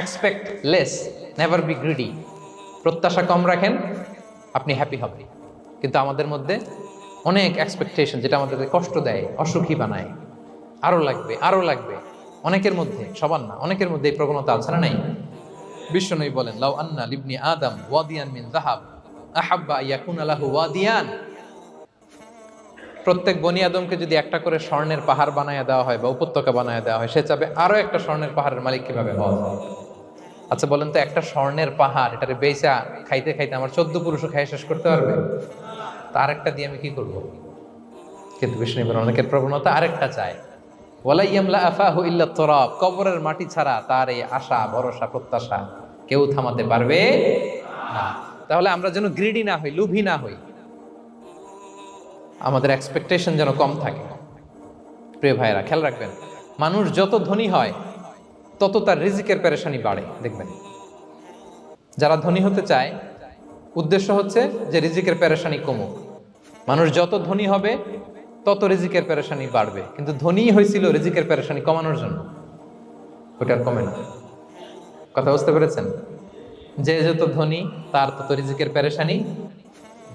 Expect less never be greedy প্রত্যাশা কম রাখেন, আপনি হ্যাপি হবেন। কিন্তু আমাদের মধ্যে অনেক এক্সপেকটেশন যেটা আমাদেরকে কষ্ট দেয়, অসুখী বানায়। আরও লাগবে আরও লাগবে। অনেকের মধ্যে, সবার না, অনেকের মধ্যে এই প্রবণতা আছে না নাই? বিশ্বনবী বলেন, লাউ আন্না লিবনি আদম ওয়াদিয়ান মিন যাহাব, আহাব্বা ইয়াকুন আলাহু ওয়াদিয়ান। প্রত্যেক বনি আদমকে যদি একটা করে স্বর্ণের পাহাড় বানায় দেওয়া হয় বা উপত্যকা বানায় দেওয়া হয়, সে চাবে আরও একটা স্বর্ণের পাহাড়ের মালিক কীভাবে হওয়া যায়? আচ্ছা বলেন তো একটা স্বর্ণের পাহাড়, এটারে বেচা খাইতে খাইতে আমার চোদ্দ পুরুষও খাই শেষ করতে পারবে? তার একটা দিয়ে আমি কি করব? কিন্তু বিষ্ণু অনেকের প্রবণতা আরেকটা চায়। ওয়ালাইয়ামলা আফাহু ইল্লা তরাব, কবরের মাটি ছাড়া তার এই আশা, ভরসা, প্রত্যাশা কেউ থামাতে পারবে না। তাহলে আমরা যেন গ্রিডি না হই, লুভি না হই। আমাদের এক্সপেকটেশন যেন কম থাকে। প্রিয় ভাইয়েরা, খেয়াল রাখবেন, মানুষ যত ধনী হয় তত তার রিজিকের পেরেশানি বাড়ে, দেখবেন। যারা ধনী হতে চায়, উদ্দেশ্য হচ্ছে যে রিজিকের পেরেশানি কমুক। মানুষ যত ধনী হবে, তত রিজিকের পেরেশানি বাড়বে। কিন্তু ধনী হয়েছিল রিজিকের পেরেশানি কমানোর জন্য। আর কমে না। কথা বুঝতে পেরেছেন? যে যত ধনী, তার তত রিজিকের পেরেশানি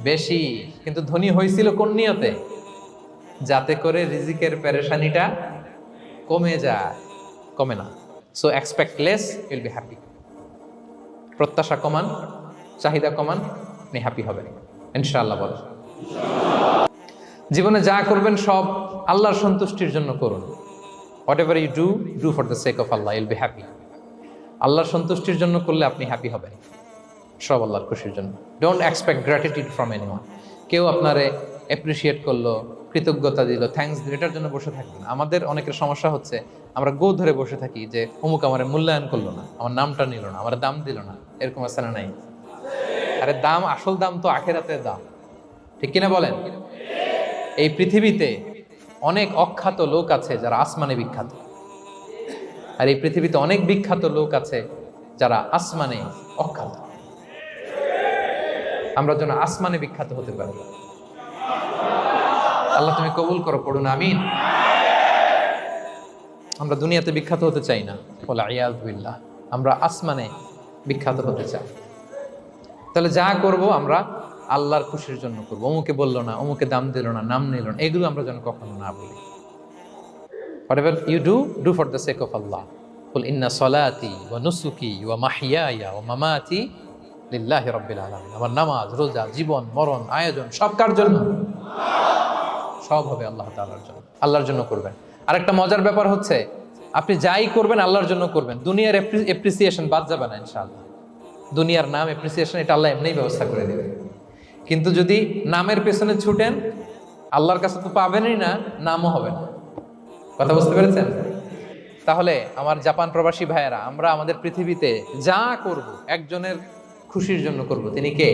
বেশি। কিন্তু ধনী হয়েছিল কোন নিয়তে? যাতে করে রিজিকের পেরেশানিটা কমে যায়। কমে না। So expect less will be happy প্রত্যাশা কমান, চাহিদা কমান, আপনি হ্যাপি হবেন। ইনশাআল্লাহ বল জীবনে যা করবেন সব আল্লাহর সন্তুষ্টির জন্য করুন। Whatever you do do for the sake of Allah you'll be happy আল্লাহর সন্তুষ্টির জন্য করলে আপনি হ্যাপি হবেন। সব আল্লাহর খুশির জন্য। Don't expect gratitude from anyone কেউ আপনারে অ্যাপ্রিসিয়েট করল, কৃতজ্ঞতা দিল থ্যাঙ্কস দিল, এটার জন্য বসে থাকবেন আমাদের অনেকের সমস্যা হচ্ছে, আমরা গো ধরে বসে থাকি যে অমুক আমার মূল্যায়ন করল না, আমার নামটা নিল না, আমার দাম দিল না, এরকম না নাই? আরে দাম, আসল দাম তো আখেরাতের দাম। ঠিক কিনা বলেন? এই পৃথিবীতে অনেক অখ্যাত লোক আছে যারা আসমানে বিখ্যাত। আর এই পৃথিবীতে অনেক বিখ্যাত লোক আছে যারা আসমানে অখ্যাত। আমরা যেন আসমানে বিখ্যাত হতে পারি। আল্লাহ তুমি কবুল করো, পড়ুন, আমিন। আমরা দুনিয়াতে বিখ্যাত হতে চাই না। বলে আয়াজবিল্লাহ আমরা আসমানে বিখ্যাত হতে চাই। তাহলে যা করব আমরা আল্লাহর খুশির জন্য করব। অমুকে বলল না, অমুকে দাম দিল না, নাম নিল না, এগুলো আমরা যেন কখনো না বলি। You do do for the sake of Allah ফুল ইন্না সলাতি ও নুসুকি ও মাহিয়া ও মামাতি লিল্লাহ রব্বিল আলম আমার নামাজ, রোজা, জীবন, মরণ, আয়োজন, সব কার জন্য? সব হবে আল্লাহ তাআলার জন্য, আল্লাহর জন্য করবেন। আর একটা মজার ব্যাপার হচ্ছে, আপনি যাই করবেন আল্লাহর জন্য করবেন, দুনিয়ার এপ্রিসিয়েশন বাদ যাবে না ইনশাআল্লাহ। দুনিয়ার নাম এপ্রিসিয়েশন এটা আল্লাহ এমনিই ব্যবস্থা করে দেবে। কিন্তু যদি নামের পেছনে ছুটেন, আল্লাহর কাছে তো পাবেনই না, নামও হবে না। কথা বুঝতে পেরেছেন? তাহলে আমার জাপান প্রবাসী ভাইয়েরা, আমরা আমাদের পৃথিবীতে যা করব, একজনের খুশির জন্য করব। তিনি কে?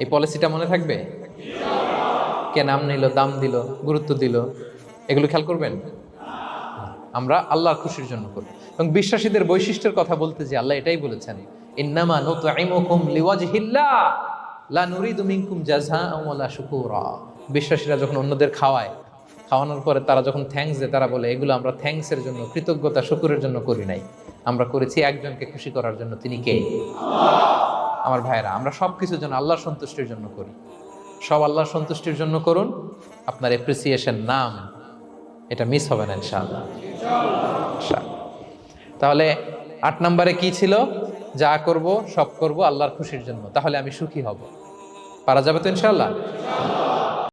এই পলিসিটা মনে থাকবে? কে নাম নিল, দাম দিল, গুরুত্ব দিল, এগুলো খেয়াল করবেন? আমরা আল্লাহর খুশির জন্য করব এবং বিশ্বাসীদের বৈশিষ্ট্যের কথা বলতে যে আল্লাহ এটাই বলেছেন, ইন্নামা নুতঈমুকুম লিওয়াজহিল্লাহ, লা নুরিদু মিনকুম জাযাআন ওয়ালা শুকুরা। বিশ্বাসীরা যখন অন্যদের খাওয়ায়, খাওয়ানোর পরে তারা যখন থ্যাঙ্কস দেয়, তারা বলে, এগুলো আমরা থ্যাঙ্কসের জন্য, কৃতজ্ঞতা, শুকুরের জন্য করি নাই। আমরা করেছি একজনকে খুশি করার জন্য, তিনি কে? আমার ভাইরা আমরা সব কিছু যেন আল্লাহর সন্তুষ্টির জন্য করি। সব আল্লাহর সন্তুষ্টির জন্য করুন। আপনার অ্যাপ্রিসিয়েশন নাম, এটা মিস হবে না ইনশাআল্লাহ। তাহলে আট নম্বরে কি ছিল? যা করব, সব করব আল্লাহর খুশির জন্য। তাহলে আমি সুখী হব। পারা যাবে তো ইনশাআল্লাহ?